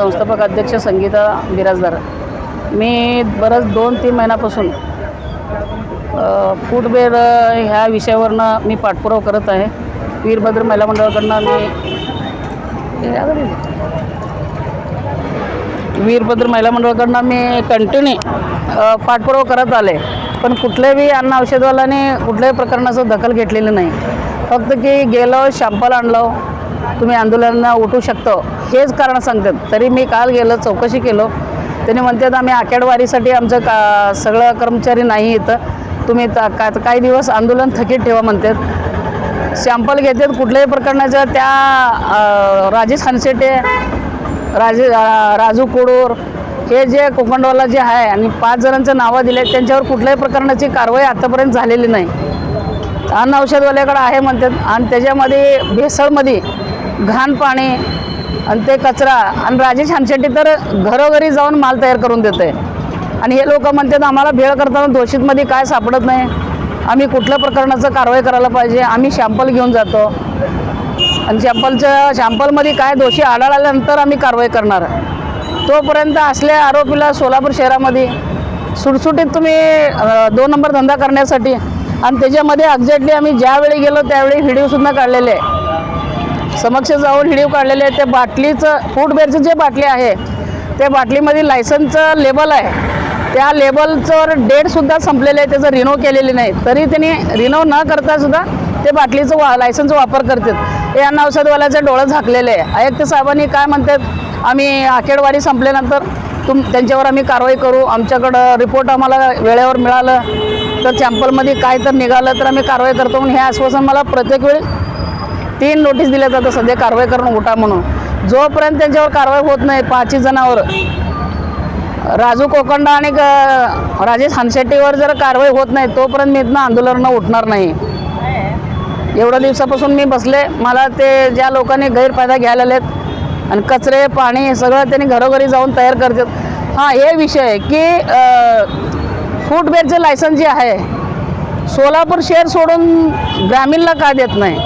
संस्थापक अध्यक्ष संगीता बिराजदार. मी बरंच दोन तीन महिन्यापासून अ, ह्या विषयावरनं मी पाठपुरावा करत आहे. वीरभद्र महिला मंडळाकडनं मी वीरभद्र महिला मंडळाकडनं मी कंटिन्यू पाठपुरावा करत आले. पण कुठल्याही अन्न औषधवाल्याने कुठल्याही प्रकरणाचं दखल घेतलेली नाही. फक्त की गेलो शॅम्पल आणलो तुम्ही आंदोलनाला उठू शकतो. हेच कारण सांगतात. तरी मी काल गेलो चौकशी केलो. त्यांनी म्हणतात आम्ही आखेडवारीसाठी आमचं का सगळं कर्मचारी नाही इथं. तुम्ही का काही दिवस आंदोलन थकीत ठेवा म्हणतात. सॅम्पल घेतात कुठल्याही प्रकरणाचं. त्या राजेश हनसेटे राजे राजू कोडूर हे जे कोकणवाला जे आहे आणि पाच जणांचं नावं दिले त्यांच्यावर कुठल्याही प्रकरणाची कारवाई आतापर्यंत झालेली नाही. अन्न औषधवाल्याकडे आहे म्हणतात. आणि त्याच्यामध्ये भेसळमध्ये घाण पाणी आणि ते कचरा आणि राजेश हानशेट्टी तर घरोघरी जाऊन माल तयार करून देते आहे आणि हे लोक म्हणतात आम्हाला भेळ करताना दोषीतमध्ये काय सापडत नाही. आम्ही कुठल्या प्रकरणाचं कारवाई करायला पाहिजे? आम्ही शॅम्पल घेऊन जातो. आणि शॅम्पलच्या शॅम्पलमध्ये काय दोषी आढळल्यानंतर आम्ही कारवाई करणार. तोपर्यंत असल्या आरोपीला सोलापूर शहरामध्ये सुटसुटीत तुम्ही दोन नंबर धंदा करण्यासाठी आणि त्याच्यामध्ये एक्झॅक्टली आम्ही ज्यावेळी गेलो त्यावेळी व्हिडिओसुद्धा काढलेले. आहे समक्ष जाऊन व्हिडिओ काढलेले आहे ते बाटलीचं फूडवेअरचं जे बाटली आहे त्या बाटलीमध्ये लायसनचं लेबल आहे. त्या लेबलचं डेटसुद्धा संपलेलं आहे त्याचं रिनो केलेली नाही तरी त्यांनी रिनो न करता सुद्धा ते बाटलीचं वा लायसनचा वापर करतात. यांना अन्न औषधवाल्याचे डोळं झाकलेले आहे. आयुक्त साहेबांनी काय म्हणतात आम्ही आखेडवारी संपल्यानंतर तुम त्यांच्यावर आम्ही कारवाई करू. आमच्याकडं रिपोर्ट आम्हाला वेळेवर मिळालं तर सॅम्पलमध्ये काय तर निघालं तर आम्ही कारवाई करतो. म्हणून हे आश्वासन मला प्रत्येक वेळी तीन नोटीस दिल्या जातं सध्या कारवाई करून उठा म्हणून. जोपर्यंत त्यांच्यावर कारवाई होत नाही पाचही जणांवर राजू कोकंडा आणि राजेश हानशेट्टीवर जर कारवाई होत नाही तोपर्यंत मी इथनं आंदोलनानं उठणार नाही. एवढ्या दिवसापासून मी बसले मला ते ज्या लोकांनी गैरफायदा घ्यायला आहेत आणि कचरे पाणी सगळं त्यांनी घरोघरी जाऊन तयार करतात. हां हे विषय आहे की फूटवेअरचे लायसन जे आहे सोलापूर शहर सोडून ग्रामीणला का देत नाही?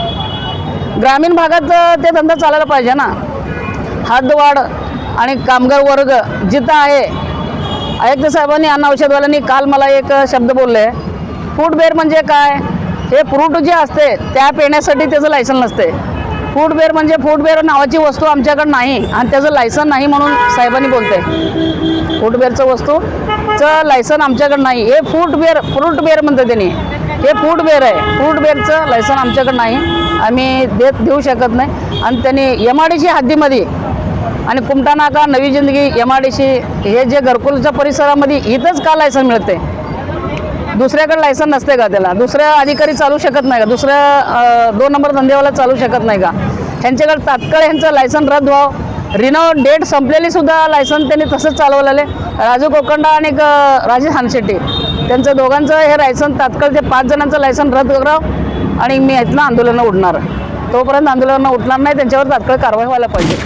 ग्रामीण भागात ते धंदा चालायला पाहिजे ना. हातवाढ आणि कामगार वर्ग जिथं आहे आयुक्त साहेबांनी अन्न औषधवाल्यांनी काल मला एक शब्द बोलले. फूडवेअर म्हणजे काय? हे फ्रूट जे असते त्या पेण्यासाठी त्याचं लायसन नसते. फूडवेअर म्हणजे फूडवेअर नावाची वस्तू आमच्याकडे नाही आणि त्याचं लायसन नाही म्हणून साहेबांनी बोलते. फूडवेअरचं वस्तूचं लायसन आमच्याकडे नाही. हे फूटवेअर फ्रूट बेअर म्हणते त्यांनी. हे फूडवेअर आहे. फूडवेअरचं लायसन आमच्याकडे नाही. आम्ही देत देऊ शकत नाही. आणि त्यांनी एम आय डी सी हद्दीमध्ये आणि कुमटा नाका नवी जिंदगी एम आय डी सी हे जे घरकुलच्या परिसरामध्ये इथंच का लायसन मिळते? दुसऱ्याकडे लायसन नसते का त्याला? दुसऱ्या अधिकारी चालू शकत नाही का? दुसऱ्या दोन नंबर धंदेवाला चालू शकत नाही का? ह्यांच्याकडे तात्काळ ह्यांचं लायसन रद्द व्हावं. रिनो डेट संपलेली सुद्धा लायसन त्यांनी तसंच चालवलेले राजू कोकंडा आणि राजेश हानशेट्टी. त्यांचं दोघांचं हे लायसन तात्काळ ते पाच जणांचं लायसन रद्द करावं आणि मी इथनं आंदोलनं उठणार. तोपर्यंत आंदोलनं उठणार नाही त्यांच्यावर तात्काळ कारवाई व्हायला पाहिजे.